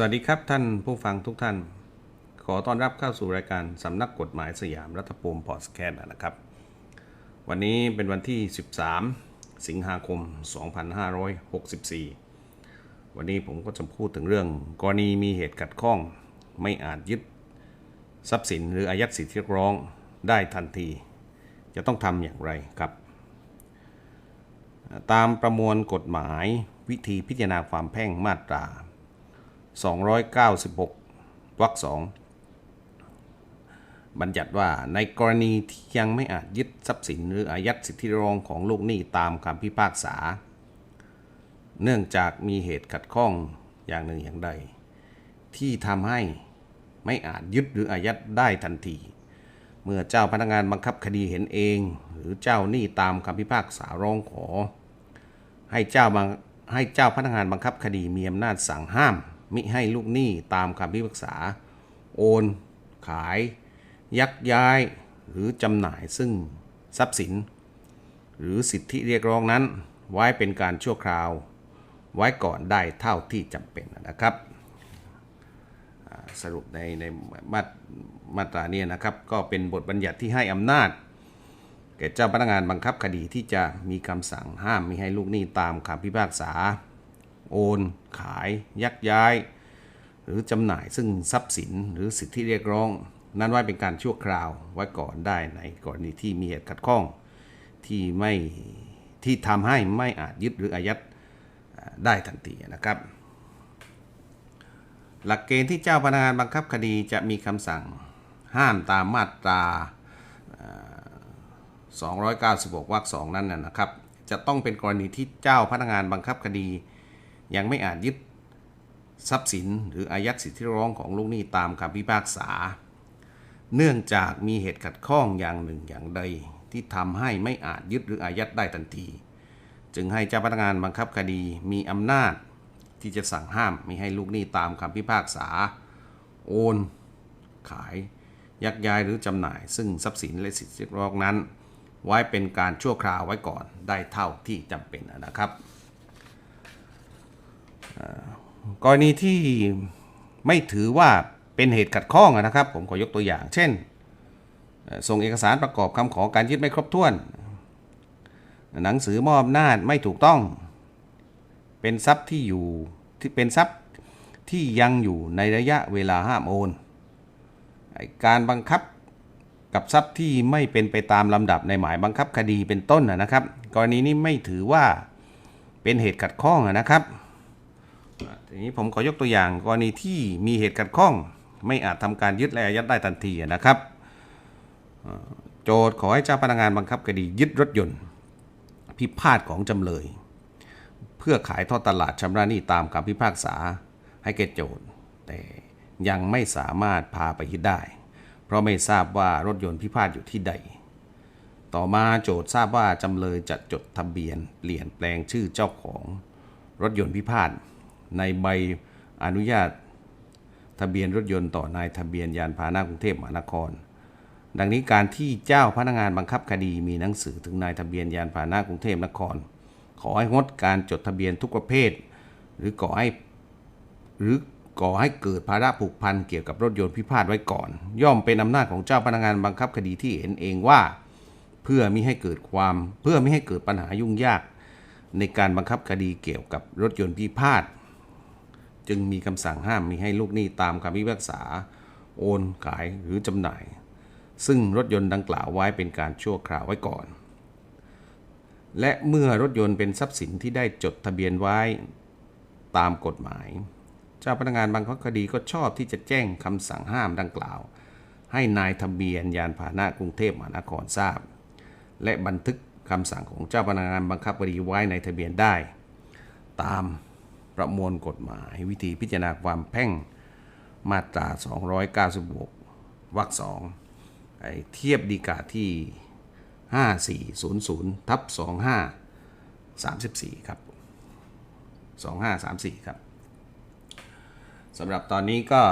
สวัสดีครับท่านผู้ฟังทุกท่าน ขอต้อนรับเข้าสู่รายการสำนักกฎหมายสยามรัฐภูมิพอดแคสต์นะครับ วันนี้เป็นวันที่ 13 สิงหาคม 2564 วันนี้ผมก็จะพูดถึงเรื่อง กรณีมีเหตุขัดข้อง ไม่อาจยึด ทรัพย์สินหรืออายัดสิทธิเรียกร้องได้ทันที จะต้องทำอย่างไรครับ ตามประมวลกฎหมายวิธีพิจารณาความแพ่งมาตรา 296วรรคสองบัญญัติว่าในกรณีที่ยังไม่อาจยึดทรัพย์สินหรืออายัดสิทธิรองของลูกหนี้ตามคำพิพากษา เนื่องจากมีเหตุขัดข้องอย่างหนึ่งอย่างใด ที่ทำให้ไม่อาจยึดหรืออายัดได้ทันที เมื่อเจ้าพนักงานบังคับคดีเห็นเอง หรือเจ้าหนี้ตามคำพิพากษาร้องขอ ให้เจ้าให้เจ้าพนักงานบังคับคดีมีอำนาจสั่งห้าม มิให้ลูกหนี้ตามคำพิพากษา โอน ขาย ยักย้าย หรือจำหน่ายซึ่งทรัพย์สิน หรือสิทธิเรียกร้องนั้น ไว้เป็นการชั่วคราว ไว้ก่อนได้เท่าที่จำเป็นนะครับ สรุปในในมาตมาตราเนี้นะครับ ก็เป็นบทบัญญัติที่ให้อำนาจแก่เจ้าพนักงานบังคับคดีที่จะมีคำสั่งห้ามม่ให้ลูกหนี้ตามคำพิพากษา โอน ขาย ยักย้าย หรือจำหน่ายซึ่งทรัพย์สินหรือสิทธิเรียกร้อง นั้นไว้เป็นการชั่วคราวไว้ก่อนได้ในกรณีที่มีเหตุขัดข้องที่ไม่ที่ทำให้ไม่อาจยึดหรืออายัดได้ทันทีนะครับ หลักเกณฑ์ที่เจ้าพนักงานบังคับคดีจะมีคำสั่งห้ามตามมาตรา 296วรรคสองนั้นนะครับ จะต้องเป็นกรณีที่เจ้าพนักงานบังคับคดี ยังไม่อาจยึดทรัพย์สินหรืออายัดสิทธิร้องของลูกหนี้ตามคำพิพากษา เนื่องจากมีเหตุขัดข้องอย่างหนึ่งอย่างใด ที่ทำให้ไม่อาจยึดหรืออายัดได้ทันที จึงให้เจ้าพนักงานบังคับคดีมีอำนาจ ที่จะสั่งห้ามไม่ให้ลูกหนี้ตามคำพิพากษา โอน ขาย ยักย้ายหรือจำหน่าย ซึ่งทรัพย์สินและสิทธิร้องนั้น ไว้เป็นการชั่วคราวไว้ก่อนได้เท่าที่จำเป็นนะครับ กรณีที่ไม่ถือว่าเป็นเหตุขัดข้องนะครับ ผมขอยกตัวอย่าง เช่น ส่งเอกสารประกอบคำขอการยึดไม่ครบถ้วน หนังสือมอบอำนาจไม่ถูกต้อง เป็นทรัพย์ที่อยู่ที่เป็นทรัพย์ที่ยังอยู่ในระยะเวลาห้ามโอนการบังคับกับทรัพย์ที่ไม่เป็นไปตามลำดับในหมายบังคับคดีเป็นต้นนะครับ กรณีนี้ไม่ถือว่าเป็นเหตุขัดข้องนะครับ ทีนี้ผมขอยกตัวอย่างกรณีที่มีเหตุขัดข้อง ไม่อาจทำการยึดและอายัดได้ทันทีนะครับ โจทย์ขอให้เจ้าพนักงานบังคับคดียึดรถยนต์ พิพาทของจำเลย เพื่อขายทอดตลาดชำระหนี้ตามคำพิพากษาให้แก่โจทย์ แต่ยังไม่สามารถพาไปยึดได้ เพราะไม่ทราบว่ารถยนต์พิพาทอยู่ที่ใด ต่อมาโจทย์ทราบว่าจำเลยจะจดทะเบียน เปลี่ยนแปลงชื่อเจ้าของรถยนต์พิพาท ในใบอนุญาต ทะเบียนรถยนต์ต่อนายทะเบียนยานพาหนะกรุงเทพมหานคร ดังนี้การที่เจ้าพนักงานบังคับคดีมีหนังสือถึงนายทะเบียนยานพาหนะกรุงเทพมหานคร ขอให้งดการจดทะเบียนทุกประเภท หรือก่อให้หรือก่อให้เกิดภาระผูกพันเกี่ยวกับรถยนต์พิพาทไว้ก่อน ย่อมเป็นอำนาจของเจ้าพนักงานบังคับคดีที่เห็นเองว่า เพื่อมิให้เกิดความ เพื่อไม่ให้เกิดปัญหายุ่งยาก ในการบังคับคดีเกี่ยวกับรถยนต์พิพาท จึงมีคำสั่งห้ามมิให้ลูกหนี้ตามคำพิพากษา โอนขายหรือจำหน่าย ซึ่งรถยนต์ดังกล่าวไว้เป็นการชั่วคราวไว้ก่อน และเมื่อรถยนต์เป็นทรัพย์สินที่ได้จดทะเบียนไว้ตามกฎหมาย เจ้าพนักงานบางคดีก็ชอบที่จะแจ้งคำสั่งห้ามดังกล่าว ให้นายทะเบียนยานพาหนะกรุงเทพมหานครทราบ และบันทึกคำสั่งของเจ้าพนักงานบังคับคดีไว้ในทะเบียนได้ ตาม ประมวลกฎหมาย วิธีพิจารณาความแพ่งมาตรา 296วรรคสองเทียบดีกาที่ 5400ทับ2534 ครับ 2534 ครับสำหรับตอนนี้ก็